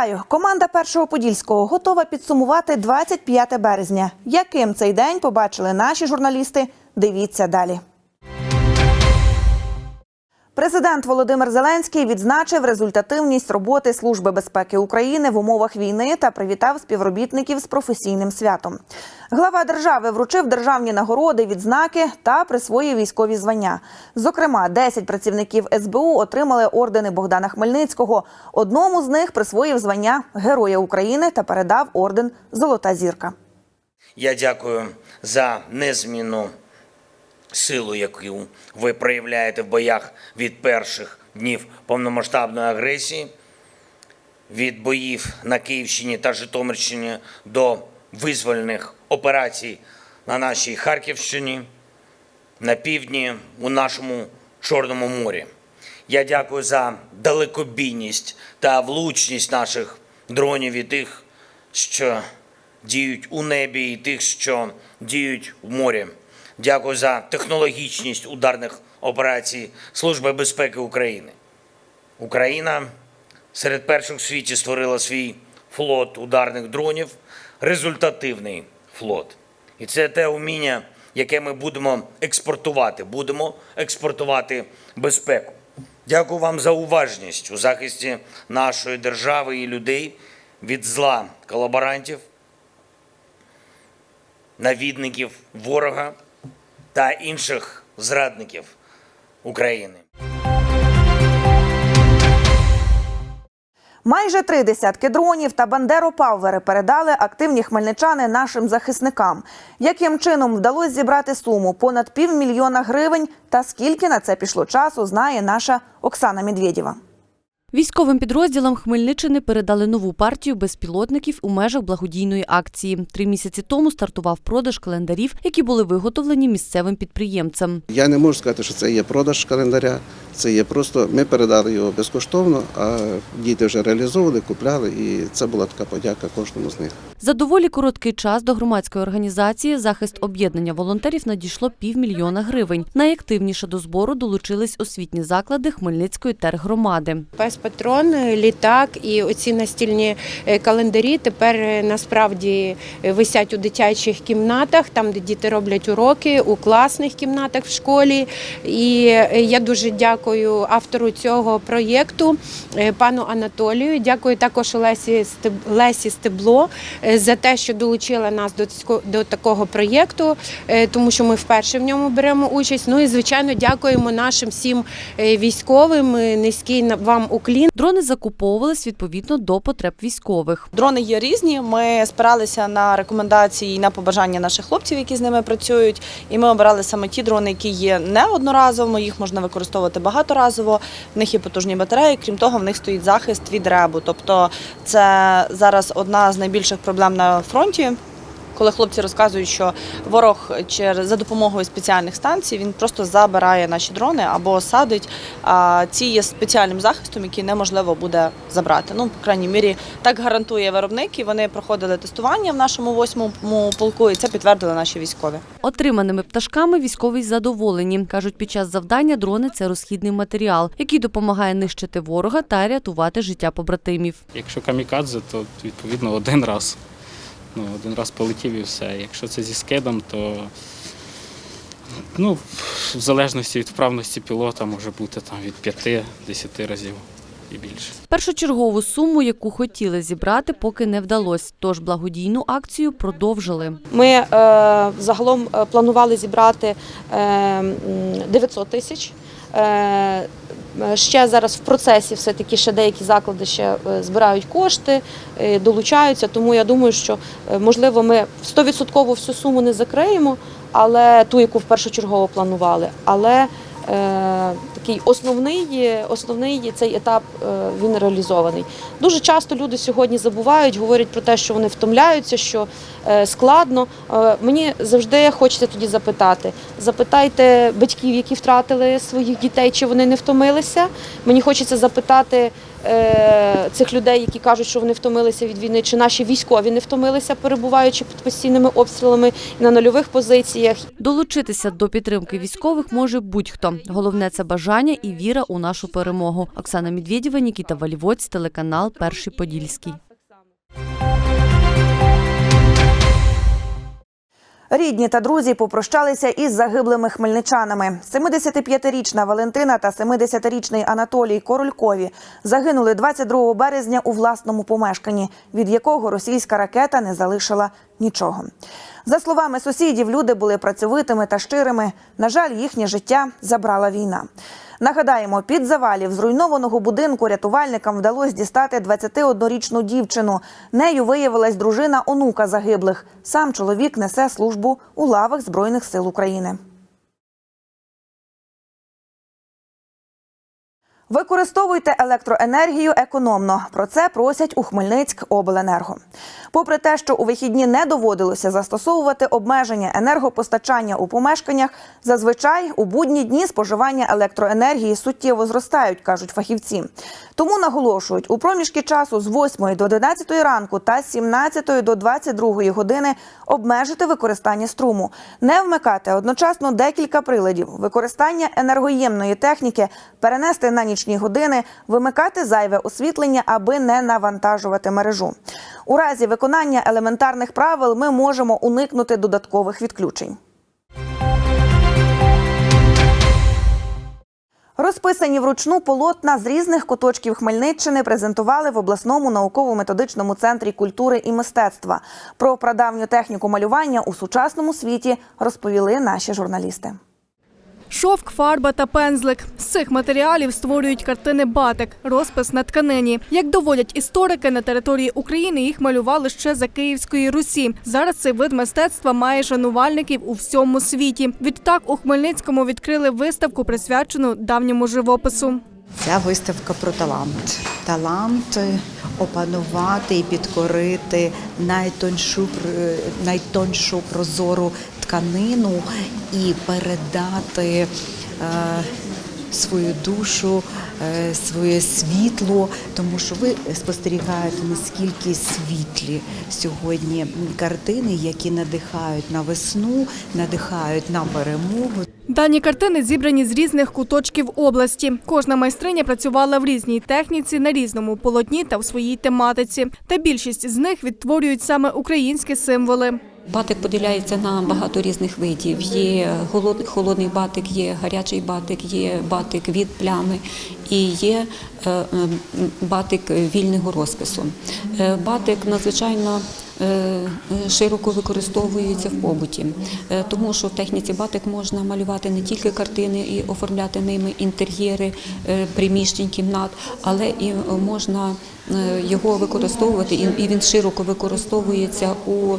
Вітаю! Команда першого подільського готова підсумувати 25 березня. Яким цей день побачили наші журналісти? Дивіться далі. Президент Володимир Зеленський відзначив результативність роботи Служби безпеки України в умовах війни та привітав співробітників з професійним святом. Глава держави вручив державні нагороди, відзнаки та присвоїв військові звання. Зокрема, 10 працівників СБУ отримали ордени Богдана Хмельницького. Одному з них присвоїв звання Героя України та передав орден Золота зірка. Я дякую за незмінну силу, яку ви проявляєте в боях від перших днів повномасштабної агресії, від боїв на Київщині та Житомирщині до визвольних операцій на нашій Харківщині, на півдні, у нашому Чорному морі. Я дякую за далекобійність та влучність наших дронів і тих, що діють у небі, і тих, що діють в морі. Дякую за технологічність ударних операцій Служби безпеки України. Україна серед перших в світі створила свій флот ударних дронів, результативний флот. І це те уміння, яке ми будемо експортувати. Будемо експортувати безпеку. Дякую вам за уважність у захисті нашої держави і людей від зла колаборантів, навідників ворога та інших зрадників України. Майже три десятки дронів та бандеропавери передали активні хмельничани нашим захисникам. Яким чином вдалося зібрати суму понад півмільйона гривень та скільки на це пішло часу, знає наша Оксана Медведєва. Військовим підрозділам Хмельниччини передали нову партію безпілотників у межах благодійної акції. Три місяці тому стартував продаж календарів, які були виготовлені місцевим підприємцем. Я не можу сказати, що це є продаж календаря. Це є просто ми передали його безкоштовно, а діти вже реалізовували, купляли, і це була така подяка кожному з них. За доволі короткий час до громадської організації захист об'єднання волонтерів надійшло півмільйона гривень. Найактивніше до збору долучились освітні заклади Хмельницької тергромади. Пес патрон, літак і оці настільні е, календарі тепер е, насправді е, висять у дитячих кімнатах, там де діти роблять уроки, у класних кімнатах в школі. І я дуже дякую автору цього проєкту, е, пану Анатолію. Дякую також Лесі Стеб- Лесі Стебло е, за те, що долучила нас до такого проєкту, е, тому що ми вперше в ньому беремо участь. Ну і звичайно дякуємо нашим всім військовим. Низький на- вам уклін. Дрони закуповувались відповідно до потреб військових. Дрони є різні. Ми спиралися на рекомендації і на побажання наших хлопців, які з ними працюють. І ми обирали саме ті дрони, які є не одноразовими, їх можна використовувати багаторазово. В них є потужні батареї. Крім того, в них стоїть захист від ребу. Тобто, це зараз одна з найбільших проблем на фронті. Коли хлопці розказують, що ворог через за допомогою спеціальних станцій він просто забирає наші дрони або садить. А ці є спеціальним захистом, який неможливо буде забрати. Ну, по крайній мірі, так гарантує виробник, і вони проходили тестування в нашому восьмому полку, і це підтвердили наші військові. Отриманими пташками військові задоволені. Кажуть, під час завдання дрони це розхідний матеріал, який допомагає нищити ворога та рятувати життя побратимів. Якщо камікадзе, то відповідно один раз. Ну, один раз полетів і все. Якщо це зі скидом, то ну, в залежності від вправності пілота може бути там від 5-10 разів і більше. Першочергову суму, яку хотіли зібрати, поки не вдалося. Тож благодійну акцію продовжили. Ми е, загалом е, планували зібрати е, 900 тисяч. Е, Ще зараз в процесі все-таки ще деякі заклади ще е, збирають кошти, е, долучаються. Тому я думаю, що е, можливо ми 100% всю суму не закриємо, але ту, яку в першочергово планували. Але е, такий основний, основний цей етап е, він реалізований. Дуже часто люди сьогодні забувають, говорять про те, що вони втомляються, що е, складно. Е, Мені завжди хочеться тоді запитати: запитайте батьків, які втратили своїх дітей, чи вони не втомилися. Мені хочеться запитати цих людей, які кажуть, що вони втомилися від війни, чи наші військові не втомилися, перебуваючи під постійними обстрілами на нульових позиціях. Долучитися до підтримки військових може будь-хто. Головне це бажання і віра у нашу перемогу. Оксана Медведєва, Нікіта Валівоць, телеканал Перший Подільський. Рідні та друзі попрощалися із загиблими хмельничанами. 75-річна Валентина та 70-річний Анатолій Королькові загинули 22 березня у власному помешканні, від якого російська ракета не залишила нічого. За словами сусідів, люди були працьовитими та щирими. На жаль, їхнє життя забрала війна. Нагадаємо, під завалів зруйнованого будинку рятувальникам вдалося дістати 21-річну дівчину. Нею виявилась дружина онука загиблих. Сам чоловік несе службу у лавах Збройних сил України. Використовуйте електроенергію економно. Про це просять у Хмельницьк обленерго. Попри те, що у вихідні не доводилося застосовувати обмеження енергопостачання у помешканнях, зазвичай у будні дні споживання електроенергії суттєво зростають, кажуть фахівці. Тому наголошують, у проміжки часу з 8 до 11 ранку та з 17 до 22 години обмежити використання струму, не вмикати одночасно декілька приладів, використання енергоємної техніки, перенести на нічні години, вимикати зайве освітлення, аби не навантажувати мережу. У разі виконання елементарних правил ми можемо уникнути додаткових відключень. Розписані вручну полотна з різних куточків Хмельниччини презентували в обласному науково-методичному центрі культури і мистецтва. Про прадавню техніку малювання у сучасному світі розповіли наші журналісти. Шовк, фарба та пензлик. З цих матеріалів створюють картини батик, розпис на тканині. Як доводять історики, на території України їх малювали ще за Київської Русі. Зараз цей вид мистецтва має шанувальників у всьому світі. Відтак у Хмельницькому відкрили виставку, присвячену давньому живопису. Ця виставка про талант. Талант е, опанувати і підкорити найтоншу, пр- найтоншу прозору тканину і передати е, свою душу, е, своє світло, тому що ви спостерігаєте наскільки світлі сьогодні картини, які надихають на весну, надихають на перемогу. Дані картини зібрані з різних куточків області. Кожна майстриня працювала в різній техніці, на різному полотні та в своїй тематиці. Та більшість з них відтворюють саме українські символи. Батик поділяється на багато різних видів. Є холодний батик, є гарячий батик, є батик від плями і є е, батик вільного розпису. Е, Батик надзвичайно е, широко використовується в побуті, тому що в техніці батик можна малювати не тільки картини і оформляти ними інтер'єри приміщень, кімнат, але і можна його використовувати, і він широко використовується у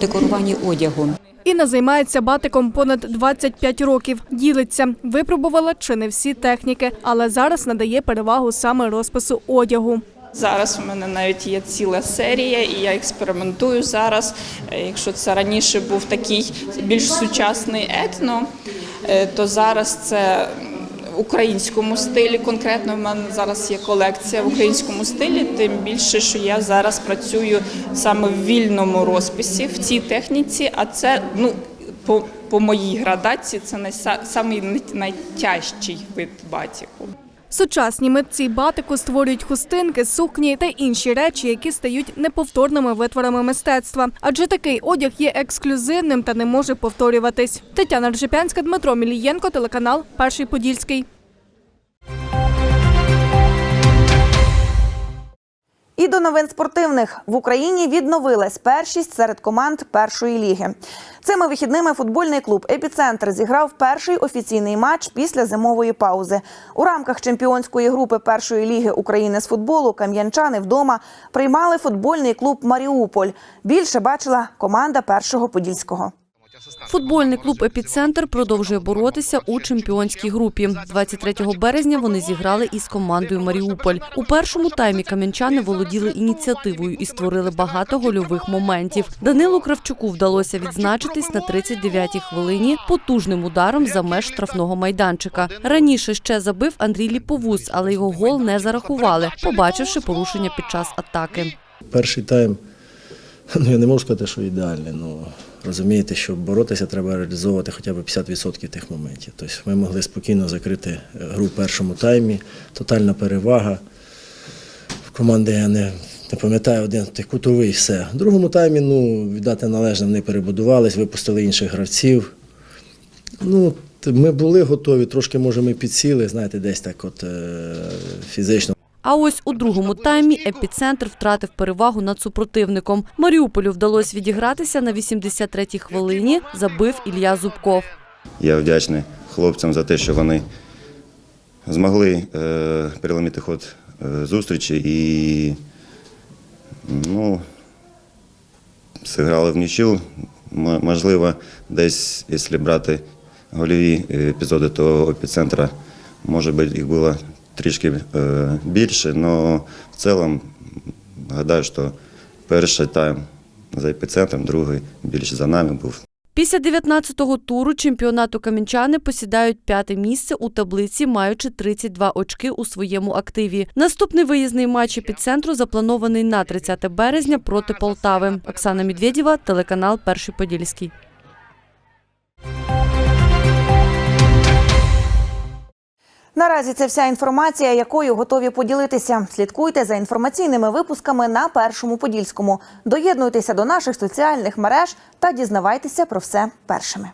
декоруванні одягу. Інна займається батиком понад 25 років. Ділиться, випробувала чи не всі техніки, але зараз надає перевагу саме розпису одягу. Зараз у мене навіть є ціла серія, і я експериментую зараз. Е, Якщо це раніше був такий більш сучасний етно, е, то зараз це українському стилі. Конкретно в мене зараз є колекція в українському стилі. Тим більше, що я зараз працюю саме в вільному розписі в цій техніці, а це ну. По, по моїй градації це найса- самий найтяжчий вид батіку. Сучасні митці батику створюють хустинки, сукні та інші речі, які стають неповторними витворами мистецтва. Адже такий одяг є ексклюзивним та не може повторюватись. Тетяна Ржепянська, Дмитро Мілієнко, телеканал Перший Подільський. До новин спортивних в Україні відновилась першість серед команд першої ліги. Цими вихідними футбольний клуб Епіцентр зіграв перший офіційний матч після зимової паузи. У рамках чемпіонської групи першої ліги України з футболу кам'янчани вдома приймали футбольний клуб Маріуполь. Більше бачила команда першого подільського. Футбольний клуб Епіцентр продовжує боротися у чемпіонській групі. 23 березня вони зіграли із командою Маріуполь. У першому таймі кам'янчани володіли ініціативою і створили багато гольових моментів. Данилу Кравчуку вдалося відзначитись на 39-й хвилині потужним ударом за меж штрафного майданчика. Раніше ще забив Андрій Ліповус, але його гол не зарахували, побачивши порушення під час атаки. Перший тайм, ну я не можу сказати, що ідеальний. Ну розумієте, щоб боротися, треба реалізовувати хоча б 50% тих моментів. Тобто ми могли спокійно закрити е, гру в першому таймі, тотальна перевага. В команди я не, не пам'ятаю один кутовий все. В другому таймі, ну, віддати належне, вони перебудувались, випустили інших гравців. Ну, ми були готові, трошки, може, ми підсіли, знаєте, десь так от е, фізично. А ось у другому таймі епіцентр втратив перевагу над супротивником. Маріуполю вдалося відігратися на 83-й хвилині. Забив Ілля Зубков. Я вдячний хлопцям за те, що вони змогли е, переломити ход е, зустрічі і ну, зіграли в нічю. Можливо, десь, якщо брати гольові е, епізоди, то епіцентра, може би, їх було трішки е, більше, але в цілому гадаю, що перший тайм за епіцентром, другий більше за нами був. Після 19-го туру чемпіонату кам'янчани посідають п'яте місце у таблиці, маючи 32 очки у своєму активі. Наступний виїзний матч епіцентру запланований на 30 березня проти Полтави. Оксана Медведєва, телеканал Перший Подільський. Наразі це вся інформація, якою готові поділитися. Слідкуйте за інформаційними випусками на першому подільському. Доєднуйтеся до наших соціальних мереж та дізнавайтеся про все першими.